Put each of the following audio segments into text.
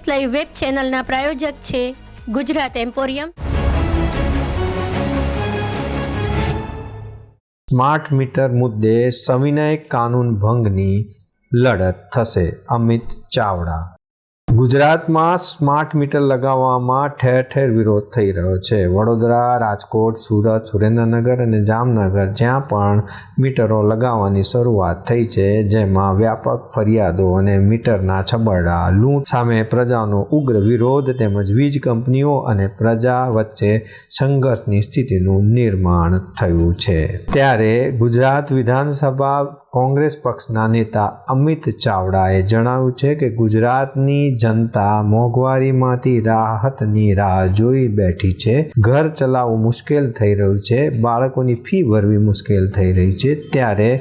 S live web ચેનલના પ્રાયોજક છે Gujarat emporium. Smart meter મુદ્દે સવિનય કાનૂન ભંગની લડત થશે. અમિત ચાવડા ગુજરાતમાં સ્માર્ટ મીટર લગાવવામાં ઠેર ઠેર વિરોધ થઈ રહ્યો છે. વડોદરા, રાજકોટ, સુરત, સુરેન્દ્રનગર અને જામનગર જ્યાં પણ મીટરો લગાવવાની શરૂઆત થઈ છે, જેમાં વ્યાપક ફરિયાદો અને મીટરના છબરડા, લૂંટ સામે પ્રજાનો ઉગ્ર વિરોધ તેમજ વીજ કંપનીઓ અને પ્રજા વચ્ચે સંઘર્ષની સ્થિતિનું નિર્માણ થયું છે. ત્યારે ગુજરાત વિધાનસભા કોંગ્રેસ પક્ષના નેતા અમિત ચાવડાએ જણાવ્યું છે કે ગુજરાતની જનતા મોંઘવારીમાંથી રાહતની રાહ જોઈ બેઠી છે. ઘર ચલાવવું મુશ્કેલ થઈ રહ્યું છે. બાળકોની ફી ભરવી મુશ્કેલ થઈ રહી છે. ત્યારે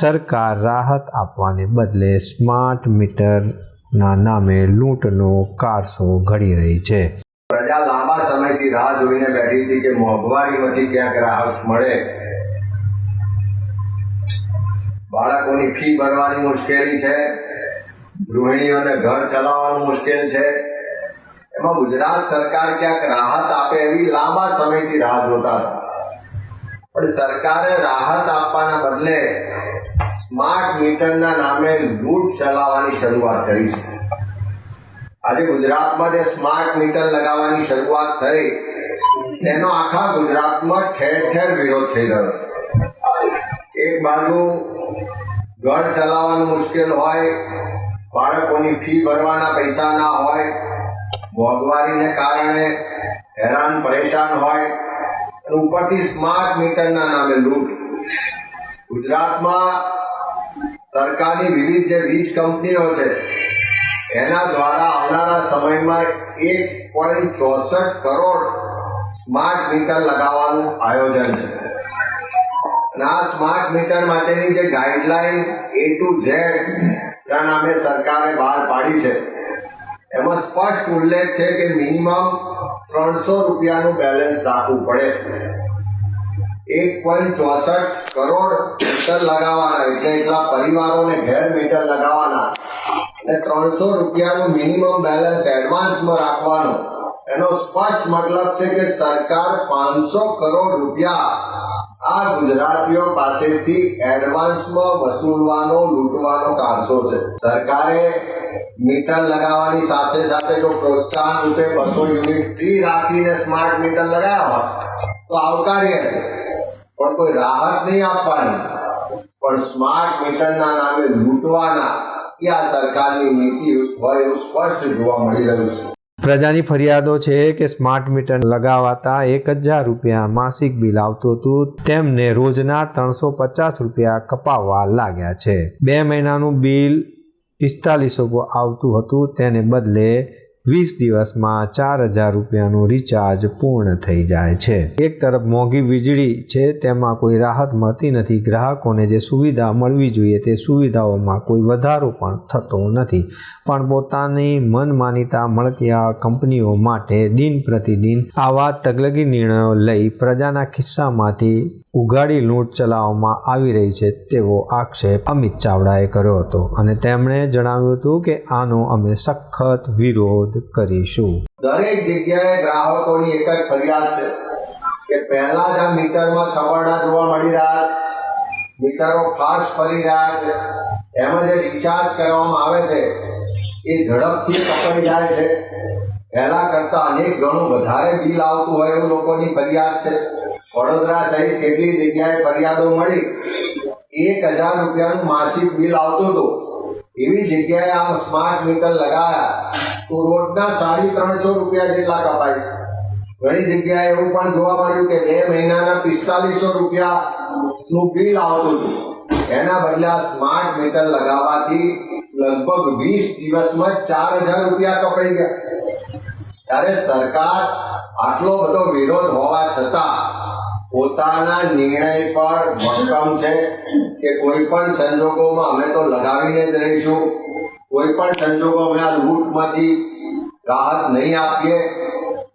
સરકાર રાહત આપવાને બદલે સ્માર્ટ મીટરના નામે લૂંટનો કારસો ઘડી રહી છે. પ્રજા લાંબા સમયથી રાહ જોઈને બેઠી હતી કે મોંઘવારીમાંથી ક્યાંક રાહત મળે. બાળકોની ફી ભરવાની મુશ્કેલી છે. ગૃહિણીઓને ઘર ચલાવવાનું મુશ્કેલ છે. એમાં ગુજરાત સરકાર ક્યાંક રાહત આપે એવી લાંબા સમયથી રાહ જોતા હતા. પણ સરકારે રાહત આપવાના બદલે સ્માર્ટ મીટરના નામે લૂંટ ચલાવવાની શરૂઆત કરી છે. આજે ગુજરાતમાં જે સ્માર્ટ મીટર લગાવવાની શરૂઆત થઈ, તેનો આખા ગુજરાતમાં ઠેર ઠેર વિરોધ થઈ રહ્યો છે. એક બાજુ ઘર ચલાવવાનું મુશ્કેલ હોય, બાળકોની ફી ભરવાના પૈસા ના હોય, મોંઘવારીને કારણે હેરાન, પરેશાન હોય, અને ઉપરથી સ્માર્ટ મીટરના નામે લૂંટ. ગુજરાતમાં સરકારની વિવિધ જે વીજ કંપનીઓ છે, એના દ્વારા આવનારા સમયમાં એક પોઈન્ટ ચોસઠ કરોડ સ્માર્ટ મીટર લગાવવાનું આયોજન છે. આ સ્માર્ટ મીટર માટેની જે ગાઈડલાઈન એ ટુ ઝેડ ના નામે સરકારે બહાર પાડી છે, એમાં સ્પષ્ટ ઉલ્લેખ છે કે મિનિમમ ત્રણસો રૂપિયાનું બેલેન્સ રાખવું પડે. એક પોઈન્ટ ચોસઠ કરોડ મીટર લગાવવાના, એટલે એટલા પરિવારોને ઘેર મીટર લગાવવાના. અને ત્રણસો રૂપિયાનું મિનિમમ બેલેન્સ એડવાન્સમાં રાખવાનું. એનો સ્પષ્ટ મતલબ છે કે સરકાર પાંચસો કરોડ રૂપિયા આ ગુજરાતીઓ પાસેથી એડવાન્સમાં વસૂલવાનો, લૂંટવાનો કારસો છે. સરકારે મીટર લગાવવાની સાથે સાથે જો પ્રોત્સાહન રૂપે બસો યુનિટ ફ્રી રાખીને સ્માર્ટ મીટર લગાવ્યા હોત તો આવકાર્ય છે. પણ કોઈ રાહત નહીં આપવાની. પણ સ્માર્ટ મીટરના નામે લૂંટવાના એ આ સરકારની નીતિ હોય એવું સ્પષ્ટ જોવા મળી રહ્યું છે. પ્રજાની ફરિયાદો છે કે સ્માર્ટ મીટર લગાવાતા એક હજાર રૂપિયા માસિક બિલ આવતું હતું. તેમને રોજના ત્રણસો પચાસ રૂપિયા કપાવવા લાગ્યા છે. બે મહિનાનું બિલ પિસ્તાલીસો આવતું હતું. તેને બદલે વીસ દિવસમાં ચાર હજાર રૂપિયાનું રિચાર્જ પૂર્ણ થઈ જાય છે. એક તરફ મોંઘી વીજળી છે, તેમાં કોઈ રાહત મળતી નથી. ગ્રાહકોને જે સુવિધા મળવી જોઈએ તે સુવિધાઓમાં કોઈ વધારો પણ થતો નથી. પણ પોતાની મનમાનીતા મળતિયા કંપનીઓ માટે દિન પ્રતિદિન આવા તગલગી નિર્ણયો લઈ પ્રજાના ખિસ્સામાંથી ઉઘાડી લૂંટ ચલાવવામાં આવી રહી છે તેવો આક્ષેપ અમિત ચાવડાએ કર્યો હતો. અને તેમણે જણાવ્યું હતું કે આનો અમે સખત વિરોધ કરીશું. દરેક જગ્યાએ ગ્રાહકોની એક જ ફરિયાદ છે કે પહેલા જ આ મીટરમાં છબરડા જોવા મળી રહ્યા મીટરો ફાસ્ટ ફરી રહ્યા છે. એમાં જે રિચાર્જ કરવામાં આવે છે, એ ઝડપથી પકડી જાય છે. પહેલા કરતાં અનેક ગણું વધારે બિલ આવતું હોય એવું લોકોની ફરિયાદ છે. વડોદરા સહિત કેટલી જગ્યાએ ફરિયાદો મળી? એક હજાર રૂપિયાનું માસિક બિલ આવતું હતું. એવી જગ્યાએ આ સ્માર્ટ મીટર લગાવ્યા તો સાડી ત્રણસો રૂપિયા જેટલા કપાય છે. ઘણી જગ્યાએ એવું પણ જોવા મળ્યું કે બે મહિનાના પિસ્તાલીસો રૂપિયા નું બિલ આવતું હતું. એના બદલે સ્માર્ટ મીટર લગાવવાથી લગભગ વીસ દિવસમાં ચાર હજાર રૂપિયા કપાઈ ગયા. ત્યારે સરકાર આટલો બધો વિરોધ હોવા છતાં પોતાના નિર્ણય પર મક્કમ છે કે કોઈ પણ સંજોગોમાં અમે તો લગાવીને જ રહીશું. કોઈ પણ સંજોગો અમે આ લૂંટમાંથી રાહત નહીં આપીએ,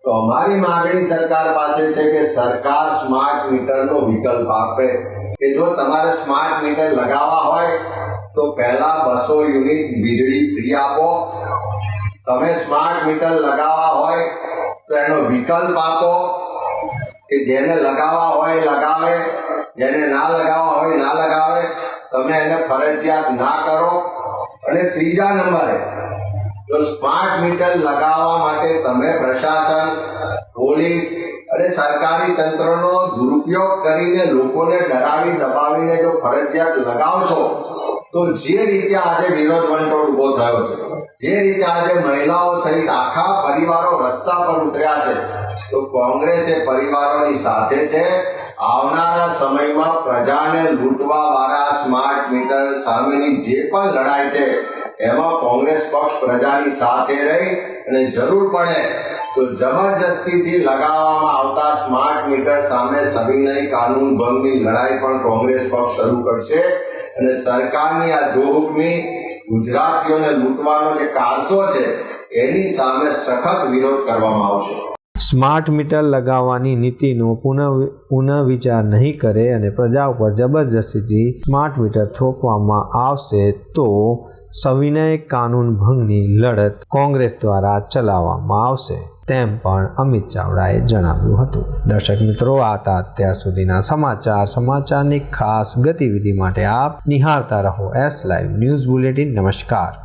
તો અમારી માંગણી સરકાર પાસે છે કે સરકાર સ્માર્ટ મીટરનો વિકલ્પ આપે. કે જો તમારે સ્માર્ટ મીટર લગાવવા હોય, તો પહેલા બસો યુનિટ વીજળી ફ્રી આપો. તમે સ્માર્ટ મીટર લગાવવા હોય, તો એનો વિકલ્પ આપો કે જેને લગાવવા હોય લગાવે, જેને ના લગાવવા હોય ના લગાવે. તમે એને ફરજિયાત ના કરો. અને ત્રીજા નંબરે, જો સ્માર્ટ મીટર લગાવવા માટે તમે પ્રશાસન, પોલીસ અને સરકારી તંત્રનો દુરુપયોગ કરીને લોકોને ડરાવી દબાવીને જો ફરજિયાત લગાવશો, તો જે રીતે આજે વિરોધ વંટોળ ઊભો થયો છે, જે રીતે આજે મહિલાઓ સહિત આખા પરિવારો રસ્તા પર ઉતર્યા છે, તો કોંગ્રેસ એ પરિવારોની સાથે છે આવનારા સમયમાં પ્રજાને લૂંટવા વાળા સ્માર્ટ મીટર સામેની જે પણ લડાઈ છે, એમાં કોંગ્રેસ પક્ષ પ્રજાની સાથે રહી અને જરૂર પડે તો જબરજસ્તીથી લગાવવામાં આવતા સ્માર્ટ મીટર સામે સવિનય કાનૂન ભંગની લડાઈ પણ કોંગ્રેસ પક્ષ શરૂ કરશે અને સરકારની આ જોહુકમી ગુજરાતીઓને લૂંટવાનો જે કારસો છે, એની સામે સખત વિરોધ કરવામાં આવશે. સ્માર્ટ મીટર લગાવવાની નીતિનો પુનઃ પુનઃવિચાર નહીં કરે અને પ્રજા ઉપર જબરજસ્તીથી સ્માર્ટ મીટર થોપવામાં આવશે તો સવિનય કાનૂન ભંગની લડત કોંગ્રેસ દ્વારા ચલાવવામાં આવશે, તેમ પણ અમિત ચાવડાએ જણાવ્યું હતું. દર્શક મિત્રો, આ હતા અત્યાર સુધીના સમાચાર. સમાચારની ખાસ ગતિવિધિ માટે આપ નિહાળતા રહો. S live news bulletin. નમસ્કાર.